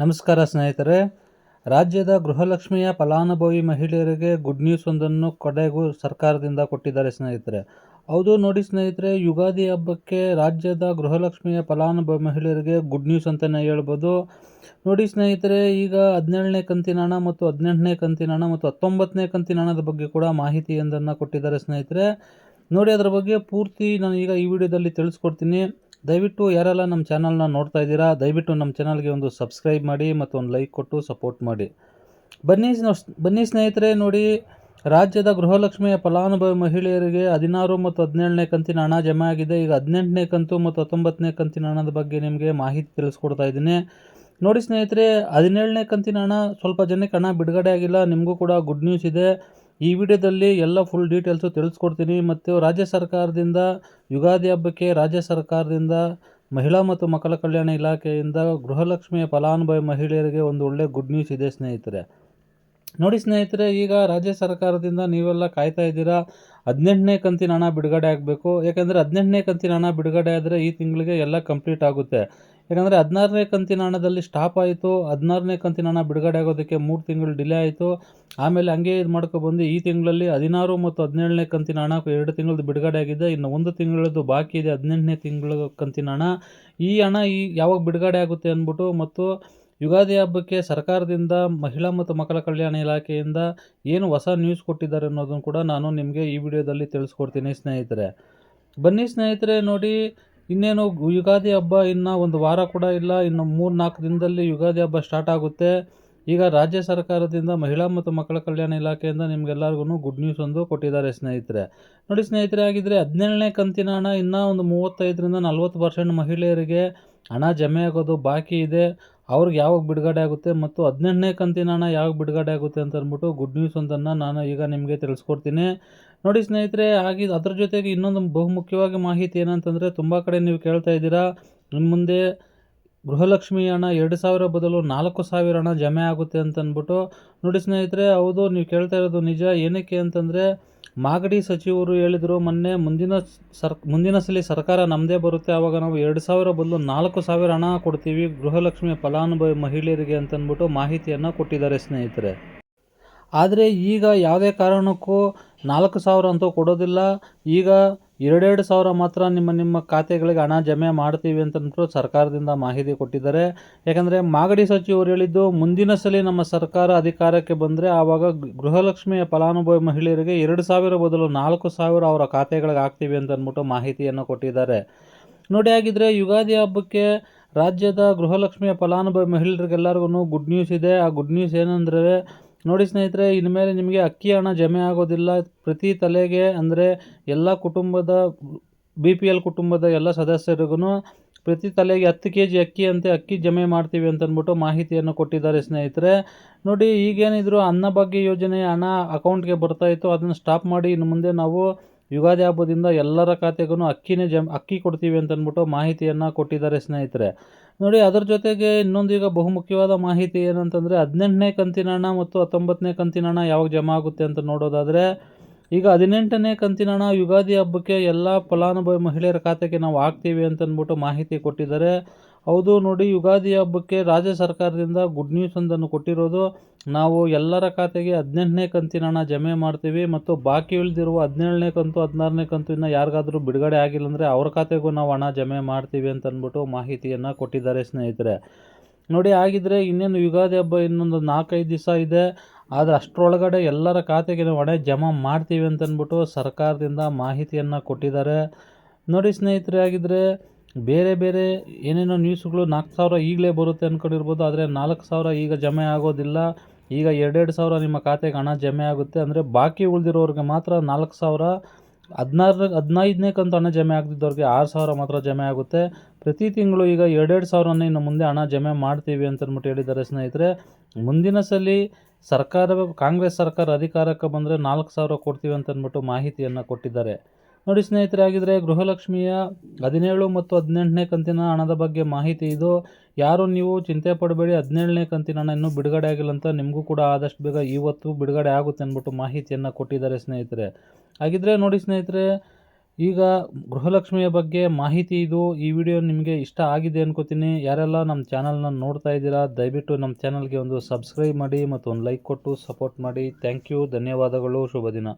ನಮಸ್ಕಾರ ಸ್ನೇಹಿತರೆ. ರಾಜ್ಯದ ಗೃಹಲಕ್ಷ್ಮಿಯ ಫಲಾನುಭವಿ ಮಹಿಳೆಯರಿಗೆ ಗುಡ್ ನ್ಯೂಸ್ ಒಂದನ್ನು ಕಡೆಗೂ ಸರ್ಕಾರದಿಂದ ಕೊಟ್ಟಿದ್ದಾರೆ ಸ್ನೇಹಿತರೆ. ಹೌದು, ನೋಡಿ ಸ್ನೇಹಿತರೆ, ಯುಗಾದಿ ಹಬ್ಬಕ್ಕೆ ರಾಜ್ಯದ ಗೃಹಲಕ್ಷ್ಮಿಯ ಫಲಾನುಭವಿ ಮಹಿಳೆಯರಿಗೆ ಗುಡ್ ನ್ಯೂಸ್ ಅಂತಲೇ ಹೇಳ್ಬೋದು. ನೋಡಿ ಸ್ನೇಹಿತರೆ, ಈಗ ಹದಿನೇಳನೇ ಕಂತಿನ ಹಣ ಮತ್ತು ಹದಿನೆಂಟನೇ ಕಂತಿನ ಹಣ ಮತ್ತು ಹತ್ತೊಂಬತ್ತನೇ ಕಂತಿನ ಹಣದ ಬಗ್ಗೆ ಕೂಡ ಮಾಹಿತಿಯೊಂದನ್ನು ಕೊಟ್ಟಿದ್ದಾರೆ ಸ್ನೇಹಿತರೆ. ನೋಡಿ, ಅದರ ಬಗ್ಗೆ ಪೂರ್ತಿ ನಾನು ಈಗ ಈ ವಿಡಿಯೋದಲ್ಲಿ ತಿಳಿಸ್ಕೊಡ್ತೀನಿ. ದಯವಿಟ್ಟು ಯಾರೆಲ್ಲ ನಮ್ಮ ಚಾನಲ್ನ ನೋಡ್ತಾ ಇದ್ದೀರಾ, ದಯವಿಟ್ಟು ನಮ್ಮ ಚಾನಲ್ಗೆ ಒಂದು ಸಬ್ಸ್ಕ್ರೈಬ್ ಮಾಡಿ ಮತ್ತು ಒಂದು ಲೈಕ್ ಕೊಟ್ಟು ಸಪೋರ್ಟ್ ಮಾಡಿ. ಬನ್ನಿ ಬನ್ನಿ ಸ್ನೇಹಿತರೆ, ನೋಡಿ ರಾಜ್ಯದ ಗೃಹಲಕ್ಷ್ಮಿಯ ಫಲಾನುಭವಿ ಮಹಿಳೆಯರಿಗೆ ಹದಿನಾರು ಮತ್ತು ಹದಿನೇಳನೇ ಕಂತಿನ ಹಣ ಜಮಾ ಆಗಿದೆ. ಈಗ ಹದಿನೆಂಟನೇ ಕಂತು ಮತ್ತು ಹತ್ತೊಂಬತ್ತನೇ ಕಂತಿನ ಹಣದ ಬಗ್ಗೆ ನಿಮಗೆ ಮಾಹಿತಿ ತಿಳಿಸ್ಕೊಡ್ತಾ ಇದ್ದೀನಿ. ನೋಡಿ ಸ್ನೇಹಿತರೆ, ಹದಿನೇಳನೇ ಕಂತಿನ ಹಣ ಸ್ವಲ್ಪ ಜನಕ್ಕೆ ಹಣ ಬಿಡುಗಡೆ ಆಗಿಲ್ಲ, ನಿಮಗೂ ಕೂಡ ಗುಡ್ ನ್ಯೂಸ್ ಇದೆ. ಈ ವಿಡಿಯೋದಲ್ಲಿ ಎಲ್ಲ ಫುಲ್ ಡೀಟೇಲ್ಸು ತಿಳಿಸ್ಕೊಡ್ತೀನಿ. ಮತ್ತು ರಾಜ್ಯ ಸರ್ಕಾರದಿಂದ, ಯುಗಾದಿ ಹಬ್ಬಕ್ಕೆ ರಾಜ್ಯ ಸರ್ಕಾರದಿಂದ ಮಹಿಳಾ ಮತ್ತು ಮಕ್ಕಳ ಕಲ್ಯಾಣ ಇಲಾಖೆಯಿಂದ ಗೃಹಲಕ್ಷ್ಮಿಯ ಫಲಾನುಭವಿ ಮಹಿಳೆಯರಿಗೆ ಒಂದು ಒಳ್ಳೆ ಗುಡ್ ನ್ಯೂಸ್ ಇದೆ ಸ್ನೇಹಿತರೆ. ನೋಡಿ ಸ್ನೇಹಿತರೆ, ಈಗ ರಾಜ್ಯ ಸರ್ಕಾರದಿಂದ ನೀವೆಲ್ಲ ಕಾಯ್ತಾ ಇದ್ದೀರಾ? ಹದಿನೆಂಟನೇ ಕಂತಿನ ಹಣ ಬಿಡುಗಡೆ ಆಗಬೇಕು. ಯಾಕೆಂದರೆ ಹದಿನೆಂಟನೇ ಕಂತಿನ ಹಣ ಬಿಡುಗಡೆ ಆದರೆ ಈ ತಿಂಗಳಿಗೆ ಎಲ್ಲ ಕಂಪ್ಲೀಟ್ ಆಗುತ್ತೆ. ಯಾಕಂದರೆ ಹದಿನಾರನೇ ಕಂತಿನ ಹಣದಲ್ಲಿ ಸ್ಟಾಪ್ ಆಯಿತು. ಹದಿನಾರನೇ ಕಂತಿನ ಹಣ ಬಿಡುಗಡೆ ಆಗೋದಕ್ಕೆ ಮೂರು ತಿಂಗಳು ಡಿಲೇ ಆಯಿತು. ಆಮೇಲೆ ಹಂಗೆ ಇದು ಮಾಡ್ಕೊಬಂದು ಈ ತಿಂಗಳಲ್ಲಿ ಹದಿನಾರು ಮತ್ತು ಹದಿನೇಳನೇ ಕಂತಿನ ಹಣ ಎರಡು ತಿಂಗಳದ್ದು ಬಿಡುಗಡೆ ಆಗಿದೆ. ಇನ್ನು ಒಂದು ತಿಂಗಳದ್ದು ಬಾಕಿ ಇದೆ. ಹದಿನೆಂಟನೇ ತಿಂಗಳ ಕಂತಿನ ಹಣ. ಈ ಹಣ ಈ ಯಾವಾಗ ಬಿಡುಗಡೆ ಆಗುತ್ತೆ ಅಂದ್ಬಿಟ್ಟು ಮತ್ತು ಯುಗಾದಿ ಹಬ್ಬಕ್ಕೆ ಸರ್ಕಾರದಿಂದ ಮಹಿಳಾ ಮತ್ತು ಮಕ್ಕಳ ಕಲ್ಯಾಣ ಇಲಾಖೆಯಿಂದ ಏನು ಹೊಸ ನ್ಯೂಸ್ ಕೊಟ್ಟಿದ್ದಾರೆ ಅನ್ನೋದನ್ನು ಕೂಡ ನಾನು ನಿಮಗೆ ಈ ವಿಡಿಯೋದಲ್ಲಿ ತಿಳಿಸ್ಕೊಡ್ತೀನಿ ಸ್ನೇಹಿತರೆ. ಬನ್ನಿ ಸ್ನೇಹಿತರೆ, ನೋಡಿ ಇನ್ನೇನು ಯುಗಾದಿ ಹಬ್ಬ ಇನ್ನು ಒಂದು ವಾರ ಕೂಡ ಇಲ್ಲ, ಇನ್ನು ಮೂರು ನಾಲ್ಕು ದಿನದಲ್ಲಿ ಯುಗಾದಿ ಹಬ್ಬ ಸ್ಟಾರ್ಟ್ ಆಗುತ್ತೆ. ಈಗ ರಾಜ್ಯ ಸರ್ಕಾರದಿಂದ ಮಹಿಳಾ ಮತ್ತು ಮಕ್ಕಳ ಕಲ್ಯಾಣ ಇಲಾಖೆಯಿಂದ ನಿಮಗೆಲ್ಲರಿಗೂ ಗುಡ್ ನ್ಯೂಸ್ ಒಂದು ಕೊಟ್ಟಿದ್ದಾರೆ ಸ್ನೇಹಿತರೆ. ನೋಡಿ ಸ್ನೇಹಿತರೆ ಆಗಿದ್ದರೆ ಹದಿನೇಳನೇ ಕಂತಿನ ಹಣ ಇನ್ನೂ ಒಂದು ಮೂವತ್ತೈದರಿಂದ ನಲ್ವತ್ತು ಪರ್ಸೆಂಟ್ ಮಹಿಳೆಯರಿಗೆ ಹಣ ಜಮೆ ಆಗೋದು ಬಾಕಿ ಇದೆ. ಅವ್ರಿಗೆ ಯಾವಾಗ ಬಿಡುಗಡೆ ಆಗುತ್ತೆ ಮತ್ತು ಹದಿನೆಂಟನೇ ಕಂತಿನ ಹಣ ಯಾವಾಗ ಬಿಡುಗಡೆ ಆಗುತ್ತೆ ಅಂತ ಅಂದ್ಬಿಟ್ಟು ಗುಡ್ ನ್ಯೂಸ್ ಒಂದನ್ನು ನಾನು ಈಗ ನಿಮಗೆ ತಿಳಿಸ್ಕೊಡ್ತೀನಿ. ನೋಡಿ ಸ್ನೇಹಿತರೆ, ಹಾಗೆ ಅದ್ರ ಜೊತೆಗೆ ಇನ್ನೊಂದು ಬಹುಮುಖ್ಯವಾಗಿ ಮಾಹಿತಿ ಏನಂತಂದರೆ, ತುಂಬ ಕಡೆ ನೀವು ಕೇಳ್ತಾ ಇದ್ದೀರಾ ಇನ್ನು ಮುಂದೆ ಗೃಹಲಕ್ಷ್ಮಿ ಹಣ ಎರಡು ಸಾವಿರ ಬದಲು ನಾಲ್ಕು ಸಾವಿರ ಹಣ ಜಮೆ ಆಗುತ್ತೆ ಅಂತ ಅಂದ್ಬಿಟ್ಟು. ನೋಡಿ ಸ್ನೇಹಿತರೆ, ಹೌದು, ನೀವು ಕೇಳ್ತಾ ಇರೋದು ನಿಜ. ಏನಕ್ಕೆ ಅಂತಂದರೆ ಮಾಗಡಿ ಸಚಿವರು ಹೇಳಿದರು, ಮೊನ್ನೆ ಮುಂದಿನ ಸರ್, ಮುಂದಿನ ಸಲ ಸರ್ಕಾರ ನಮ್ಮದೇ ಬರುತ್ತೆ, ಆವಾಗ ನಾವು ಎರಡು ಸಾವಿರ ಬದಲು ನಾಲ್ಕು ಸಾವಿರ ಹಣ ಕೊಡ್ತೀವಿ, ಗೃಹಲಕ್ಷ್ಮಿ ಫಲಾನುಭವಿ ಮಹಿಳೆಯರಿಗೆ ಅಂತಂದ್ಬಿಟ್ಟು ಮಾಹಿತಿಯನ್ನು ಕೊಟ್ಟಿದ್ದಾರೆ ಸ್ನೇಹಿತರೆ. ಆದರೆ ಈಗ ಯಾವುದೇ ಕಾರಣಕ್ಕೂ ನಾಲ್ಕು ಸಾವಿರ ಅಂತೂ ಕೊಡೋದಿಲ್ಲ. ಈಗ ಎರಡೆರಡು ಸಾವಿರ ಮಾತ್ರ ನಿಮ್ಮ ನಿಮ್ಮ ಖಾತೆಗಳಿಗೆ ಹಣ ಜಮೆ ಮಾಡ್ತೀವಿ ಅಂತಂದ್ಬಿಟ್ಟು ಸರ್ಕಾರದಿಂದ ಮಾಹಿತಿ ಕೊಟ್ಟಿದ್ದಾರೆ. ಯಾಕಂದರೆ ಮಾಗಡಿ ಸಚಿವರು ಹೇಳಿದ್ದು, ಮುಂದಿನ ಸಲ ನಮ್ಮ ಸರ್ಕಾರ ಅಧಿಕಾರಕ್ಕೆ ಬಂದರೆ ಆವಾಗ ಗೃಹಲಕ್ಷ್ಮಿಯ ಫಲಾನುಭವಿ ಮಹಿಳೆಯರಿಗೆ ಎರಡು ಸಾವಿರ ಬದಲು ನಾಲ್ಕು ಸಾವಿರ ಅವರ ಖಾತೆಗಳಿಗೆ ಹಾಕ್ತೀವಿ ಅಂತ ಅಂದ್ಬಿಟ್ಟು ಮಾಹಿತಿಯನ್ನು ಕೊಟ್ಟಿದ್ದಾರೆ. ನೋಡಿ ಆಗಿದ್ರೆ ಯುಗಾದಿ ಹಬ್ಬಕ್ಕೆ ರಾಜ್ಯದ ಗೃಹಲಕ್ಷ್ಮಿಯ ಫಲಾನುಭವಿ ಮಹಿಳೆಯರಿಗೆಲ್ಲರಿಗೂ ಗುಡ್ ನ್ಯೂಸ್ ಇದೆ. ಆ ಗುಡ್ ನ್ಯೂಸ್ ಏನಂದರೆ ನೋಡಿ ಸ್ನೇಹಿತರೆ, ಇನ್ಮೇಲೆ ನಿಮಗೆ ಅಕ್ಕಿ ಹಣ ಜಮೆ ಆಗೋದಿಲ್ಲ. ಪ್ರತಿ ತಲೆಗೆ ಅಂದರೆ ಎಲ್ಲ ಕುಟುಂಬದ ಬಿ ಪಿ ಎಲ್ ಕುಟುಂಬದ ಎಲ್ಲ ಸದಸ್ಯರಿಗೂ ಪ್ರತಿ ತಲೆಗೆ ಹತ್ತು ಕೆ ಜಿ ಅಕ್ಕಿ ಅಂತೆ ಅಕ್ಕಿ ಜಮೆ ಮಾಡ್ತೀವಿ ಅಂತ ಅಂದ್ಬಿಟ್ಟು ಮಾಹಿತಿಯನ್ನು ಕೊಟ್ಟಿದ್ದಾರೆ ಸ್ನೇಹಿತರೆ. ನೋಡಿ, ಈಗೇನಿದ್ರು ಅನ್ನಭಾಗ್ಯ ಯೋಜನೆ, ಹಣ ಅಕೌಂಟ್ಗೆ ಬರ್ತಾಯಿತ್ತು ಅದನ್ನು ಸ್ಟಾಪ್ ಮಾಡಿ ಇನ್ನು ಮುಂದೆ ನಾವು ಯುಗಾದಿ ಹಬ್ಬದಿಂದ ಎಲ್ಲರ ಖಾತೆಗೂ ಅಕ್ಕಿನೇ ಜಮ್, ಅಕ್ಕಿ ಕೊಡ್ತೀವಿ ಅಂತ ಅಂದ್ಬಿಟ್ಟು ಮಾಹಿತಿಯನ್ನು ಕೊಟ್ಟಿದ್ದಾರೆ ಸ್ನೇಹಿತರೆ. ನೋಡಿ, ಅದರ ಜೊತೆಗೆ ಇನ್ನೊಂದು ಈಗ ಬಹುಮುಖ್ಯವಾದ ಮಾಹಿತಿ ಏನಂತಂದರೆ ಹದಿನೆಂಟನೇ ಕಂತಿನ ಹಣ ಮತ್ತು ಹತ್ತೊಂಬತ್ತನೇ ಕಂತಿನ ಹಣ ಯಾವಾಗ ಜಮಾ ಆಗುತ್ತೆ ಅಂತ ನೋಡೋದಾದರೆ, ಈಗ ಹದಿನೆಂಟನೇ ಕಂತಿನ ಹಣ ಯುಗಾದಿ ಹಬ್ಬಕ್ಕೆ ಎಲ್ಲ ಫಲಾನುಭವಿ ಮಹಿಳೆಯರ ಖಾತೆಗೆ ನಾವು ಹಾಕ್ತೀವಿ ಅಂತಂದ್ಬಿಟ್ಟು ಮಾಹಿತಿ ಕೊಟ್ಟಿದ್ದಾರೆ. ಹೌದು ನೋಡಿ, ಯುಗಾದಿ ಹಬ್ಬಕ್ಕೆ ರಾಜ್ಯ ಸರ್ಕಾರದಿಂದ ಗುಡ್ ನ್ಯೂಸ್ ಒಂದನ್ನು ಕೊಟ್ಟಿರೋದು. ನಾವು ಎಲ್ಲರ ಖಾತೆಗೆ ಹದಿನೆಂಟನೇ ಕಂತಿನ ಹಣ ಜಮೆ ಮಾಡ್ತೀವಿ ಮತ್ತು ಬಾಕಿ ಉಳಿದಿರುವ ಹದಿನೇಳನೇ ಕಂತು, ಹದಿನಾರನೇ ಕಂತು ಇನ್ನು ಯಾರಿಗಾದರೂ ಬಿಡುಗಡೆ ಆಗಿಲ್ಲ ಅಂದರೆ ಅವ್ರ ಖಾತೆಗೂ ನಾವು ಹಣ ಜಮೆ ಮಾಡ್ತೀವಿ ಅಂತ ಅಂದ್ಬಿಟ್ಟು ಮಾಹಿತಿಯನ್ನು ಕೊಟ್ಟಿದ್ದಾರೆ ಸ್ನೇಹಿತರೆ. ನೋಡಿ ಆಗಿದ್ದರೆ ಇನ್ನೇನು ಯುಗಾದಿ ಹಬ್ಬ ಇನ್ನೊಂದು ನಾಲ್ಕೈದು ದಿವಸ ಇದೆ. ಆದರೆ ಅಷ್ಟರೊಳಗಡೆ ಎಲ್ಲರ ಖಾತೆಗೆ ನಾವು ಹಣ ಜಮಾ ಮಾಡ್ತೀವಿ ಅಂತಂದ್ಬಿಟ್ಟು ಸರ್ಕಾರದಿಂದ ಮಾಹಿತಿಯನ್ನು ಕೊಟ್ಟಿದ್ದಾರೆ. ನೋಡಿ ಸ್ನೇಹಿತರೆ ಆಗಿದ್ದರೆ ಬೇರೆ ಬೇರೆ ಏನೇನೋ ನ್ಯೂಸ್ಗಳು ನಾಲ್ಕು ಸಾವಿರ ಈಗಲೇ ಬರುತ್ತೆ ಅಂದ್ಕೊಂಡಿರ್ಬೋದು ಆದರೆ ನಾಲ್ಕು ಸಾವಿರ ಈಗ ಜಮೆ ಆಗೋದಿಲ್ಲ. ಈಗ ಎರಡೆರಡು ಸಾವಿರ ನಿಮ್ಮ ಖಾತೆಗೆ ಹಣ ಜಮೆ ಆಗುತ್ತೆ. ಅಂದರೆ ಬಾಕಿ ಉಳಿದಿರೋರಿಗೆ ಮಾತ್ರ ನಾಲ್ಕು ಸಾವಿರ, ಹದಿನಾರು, ಹದಿನೈದನೇ ಕಂತು ಹಣ ಜಮೆ ಆಗದಿದ್ದವ್ರಿಗೆ ಆರು ಸಾವಿರ ಮಾತ್ರ ಜಮೆ ಆಗುತ್ತೆ. ಪ್ರತಿ ತಿಂಗಳು ಈಗ ಎರಡೆರಡು ಸಾವಿರನೇ ಇನ್ನು ಮುಂದೆ ಹಣ ಜಮೆ ಮಾಡ್ತೀವಿ ಅಂತ ಅಂದ್ಬಿಟ್ಟು ಹೇಳಿದ್ದಾರೆ ಸ್ನೇಹಿತರೆ. ಮುಂದಿನ ಸಲ ಸರ್ಕಾರ ಕಾಂಗ್ರೆಸ್ ಸರ್ಕಾರ ಅಧಿಕಾರಕ್ಕೆ ಬಂದರೆ ನಾಲ್ಕು ಸಾವಿರ ಕೊಡ್ತೀವಿ ಅಂತ ಅಂದ್ಬಿಟ್ಟು ಮಾಹಿತಿಯನ್ನು ಕೊಟ್ಟಿದ್ದಾರೆ. ನೋಡಿ ಸ್ನೇಹಿತರಾಗಿದ್ದರೆ ಗೃಹಲಕ್ಷ್ಮಿಯ ಹದಿನೇಳು ಮತ್ತು ಹದಿನೆಂಟನೇ ಕಂತಿನ ಹಣದ ಬಗ್ಗೆ ಮಾಹಿತಿ ಇದು. ಯಾರು ನೀವು ಚಿಂತೆ ಪಡಬೇಡಿ, ಹದಿನೇಳನೇ ಕಂತಿನ ಹಣ ಇನ್ನೂ ಬಿಡುಗಡೆ ಆಗಿಲ್ಲ ಅಂತ ನಿಮಗೂ ಕೂಡ ಆದಷ್ಟು ಬೇಗ ಇವತ್ತು ಬಿಡುಗಡೆ ಆಗುತ್ತೆ ಅಂದ್ಬಿಟ್ಟು ಮಾಹಿತಿಯನ್ನು ಕೊಟ್ಟಿದ್ದಾರೆ ಸ್ನೇಹಿತರೆ. ಹಾಗಿದ್ರೆ ನೋಡಿ ಸ್ನೇಹಿತರೆ, ಈಗ ಗೃಹಲಕ್ಷ್ಮಿಯ ಬಗ್ಗೆ ಮಾಹಿತಿ ಇದು. ಈ ವಿಡಿಯೋ ನಿಮಗೆ ಇಷ್ಟ ಆಗಿದೆ ಅನ್ಕೋತೀನಿ. ಯಾರೆಲ್ಲ ನಮ್ಮ ಚಾನಲ್ನ ನೋಡ್ತಾ ಇದ್ದೀರಾ, ದಯವಿಟ್ಟು ನಮ್ಮ ಚಾನಲ್ಗೆ ಒಂದು ಸಬ್ಸ್ಕ್ರೈಬ್ ಮಾಡಿ ಮತ್ತು ಒಂದು ಲೈಕ್ ಕೊಟ್ಟು ಸಪೋರ್ಟ್ ಮಾಡಿ. ಥ್ಯಾಂಕ್ ಯು, ಧನ್ಯವಾದಗಳು, ಶುಭ ದಿನ.